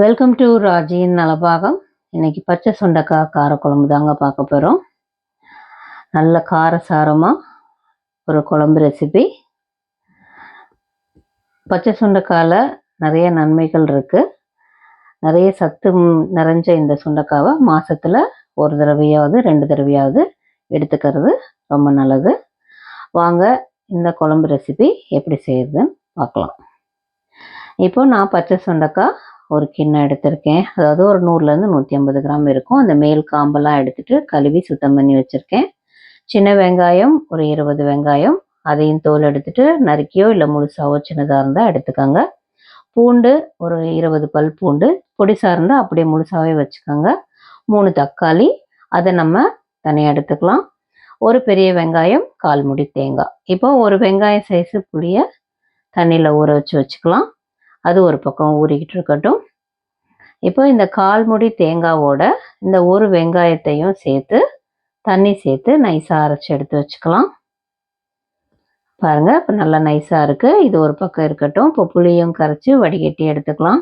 Welcome to ராஜியின் Nalabagam இன்னைக்கு பச்சை சுண்டக்காய் காரக்குழம்பு தாங்க பார்க்க போகிறோம் நல்ல காரசாரமாக ஒரு குழம்பு ரெசிபி பச்சை சுண்டக்காயில் நிறைய நன்மைகள் இருக்குது நிறைய சத்து நிறைஞ்ச இந்த சுண்டைக்காவை மாதத்தில் ஒரு தடவையாவது ரெண்டு தடவையாவது எடுத்துக்கிறது ரொம்ப நல்லது. வாங்க இந்த குழம்பு ரெசிபி எப்படி செய்யறதுன்னு பார்க்கலாம். இப்போ நான் பச்சை சுண்டக்காய் ஒரு கிண்ணம் எடுத்திருக்கேன். அதாவது ஒரு நூறுலேருந்து நூற்றி ஐம்பது கிராம் இருக்கும். அந்த மேல் காம்பெல்லாம் எடுத்துட்டு கழுவி சுத்தம் பண்ணி வச்சுருக்கேன். சின்ன வெங்காயம் ஒரு இருபது வெங்காயம் அதையும் தோல் எடுத்துட்டு நறுக்கியோ இல்லை முழுசாவோ சின்னதாக இருந்தால் எடுத்துக்கோங்க. பூண்டு ஒரு இருபது பல் பூண்டு பொடிசாக இருந்தால் அப்படியே முழுசாகவே வச்சுக்கோங்க. மூணு தக்காளி அதை நம்ம தனியாக எடுத்துக்கலாம். ஒரு பெரிய வெங்காயம் கால் முடி தேங்காய். இப்போ ஒரு வெங்காயம் சைஸு புளியை தண்ணியில் ஊற வச்சு வச்சுக்கலாம். அது ஒரு பக்கம் ஊறிக்கிட்டு இருக்கட்டும். இப்போ இந்த கால் முடி தேங்காவோட இந்த ஒரு வெங்காயத்தையும் சேர்த்து தண்ணி சேர்த்து நைஸாக அரைச்சி எடுத்து வச்சுக்கலாம். பாருங்கள் இப்போ நல்லா நைஸாக இருக்குது இது ஒரு பக்கம் இருக்கட்டும். இப்போ புளியும் கரைச்சி வடிகட்டி எடுத்துக்கலாம்.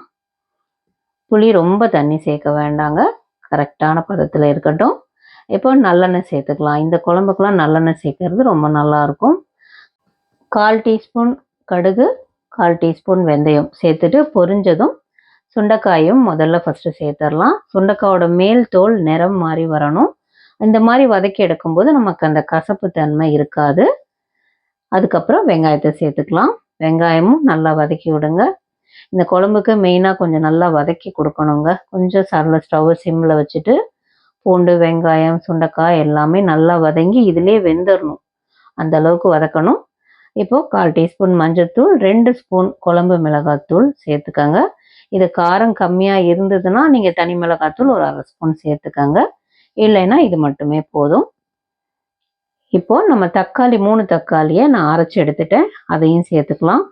புளி ரொம்ப தண்ணி சேர்க்க வேண்டாங்க. கரெக்டான பதத்தில் இருக்கட்டும். இப்போ நல்லெண்ணெய் சேர்த்துக்கலாம். இந்த குழம்புக்கெலாம் நல்லெண்ணெய் சேர்க்கறது ரொம்ப நல்லா இருக்கும். கால் டீஸ்பூன் கடுகு கால் டீஸ்பூன் வெந்தயம் சேர்த்துட்டு பொரிஞ்சதும் சுண்டைக்காயும் முதல்ல ஃபஸ்ட்டு சேர்த்துடலாம். சுண்டைக்காயோட மேல் தோல் நிறம் மாதிரி வரணும். இந்த மாதிரி வதக்கி எடுக்கும்போது நமக்கு அந்த கசப்பு தன்மை இருக்காது. அதுக்கப்புறம் வெங்காயத்தை சேர்த்துக்கலாம். வெங்காயமும் நல்லா வதக்கி விடுங்க. இந்த குழம்புக்கு மெயினாக கொஞ்சம் நல்லா வதக்கி கொடுக்கணுங்க. கொஞ்சம் சரல ஸ்டவ் சிம்மில் வச்சுட்டு பூண்டு வெங்காயம் சுண்டைக்காய் எல்லாமே நல்லா வதங்கி இதிலே வெந்துடணும் அந்த அளவுக்கு வதக்கணும். இப்போது கால் டீஸ்பூன் மஞ்சத்தூள் ரெண்டு ஸ்பூன் குழம்பு மிளகாத்தூள் சேர்த்துக்கோங்க. இது காரம் கம்மியாக இருந்ததுன்னா நீங்கள் தனி மிளகாத்தூள் ஒரு அரை ஸ்பூன் சேர்த்துக்கோங்க. இல்லைன்னா இது மட்டுமே போதும். இப்போ நம்ம தக்காளி மூணு தக்காளியை நான் அரைச்சி எடுத்துட்டேன். அதையும் சேர்த்துக்கலாம்.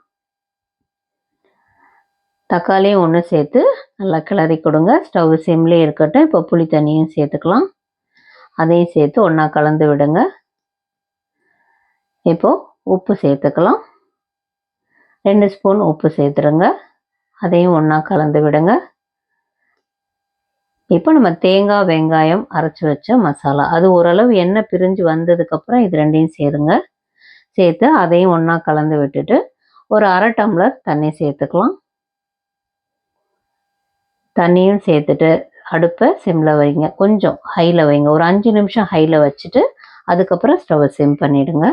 தக்காளியும் ஒன்று சேர்த்து நல்லா கிளறி கொடுங்க. ஸ்டவ் சிம்லேயே இருக்கட்டும். இப்போ புளி தண்ணியும் சேர்த்துக்கலாம். அதையும் சேர்த்து ஒன்றா கலந்து விடுங்க. இப்போது உப்பு சேர்த்துக்கலாம். ரெண்டு ஸ்பூன் உப்பு சேர்த்துருங்க அதையும் ஒன்றா கலந்து விடுங்க. இப்போ நம்ம தேங்காய் வெங்காயம் அரைச்சி வச்ச மசாலா. அது ஓரளவு எண்ணெய் பிரிஞ்சு வந்ததுக்கப்புறம் இது ரெண்டையும் சேருங்க. சேர்த்து அதையும் ஒன்றா கலந்து விட்டுட்டு ஒரு அரை டம்ளர் தண்ணி சேர்த்துக்கலாம். தண்ணியும் சேர்த்துட்டு அடுப்பை சிம்மில் வைங்க. கொஞ்சம் ஹையில் வைங்க. ஒரு அஞ்சு நிமிஷம் ஹையில் வச்சுட்டு அதுக்கப்புறம் ஸ்டவ்வை சிம் பண்ணிவிடுங்க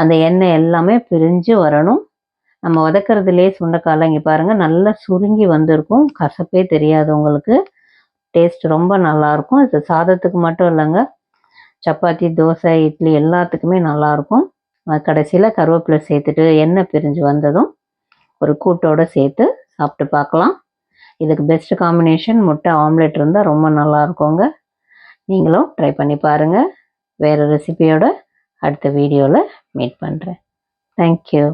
அந்த எண்ணெய் எல்லாமே பிரிஞ்சு வரணும். நம்ம வதக்கிறதுலே சுண்டைக்கால இங்கே பாருங்கள் நல்லா சுருங்கி வந்திருக்கும். கசப்பே தெரியாது உங்களுக்கு. டேஸ்ட் ரொம்ப நல்லாயிருக்கும். இது சாதத்துக்கு மட்டும் இல்லைங்க. சப்பாத்தி தோசை இட்லி எல்லாத்துக்குமே நல்லாயிருக்கும். கடைசியில் கருவேப்பிலை சேர்த்துட்டு எண்ணெய் பிரிஞ்சு வந்ததும் ஒரு கூட்டோடு சேர்த்து சாப்பிட்டு பார்க்கலாம். இதுக்கு பெஸ்ட் காம்பினேஷன் முட்டை ஆம்லெட் இருந்தால் ரொம்ப நல்லா இருக்குங்க நீங்களும் ட்ரை பண்ணி பாருங்கள் வேறு ரெசிபியோட அடுத்த வீடியோவில் மீட் பண்ணுறேன் தேங்க்யூ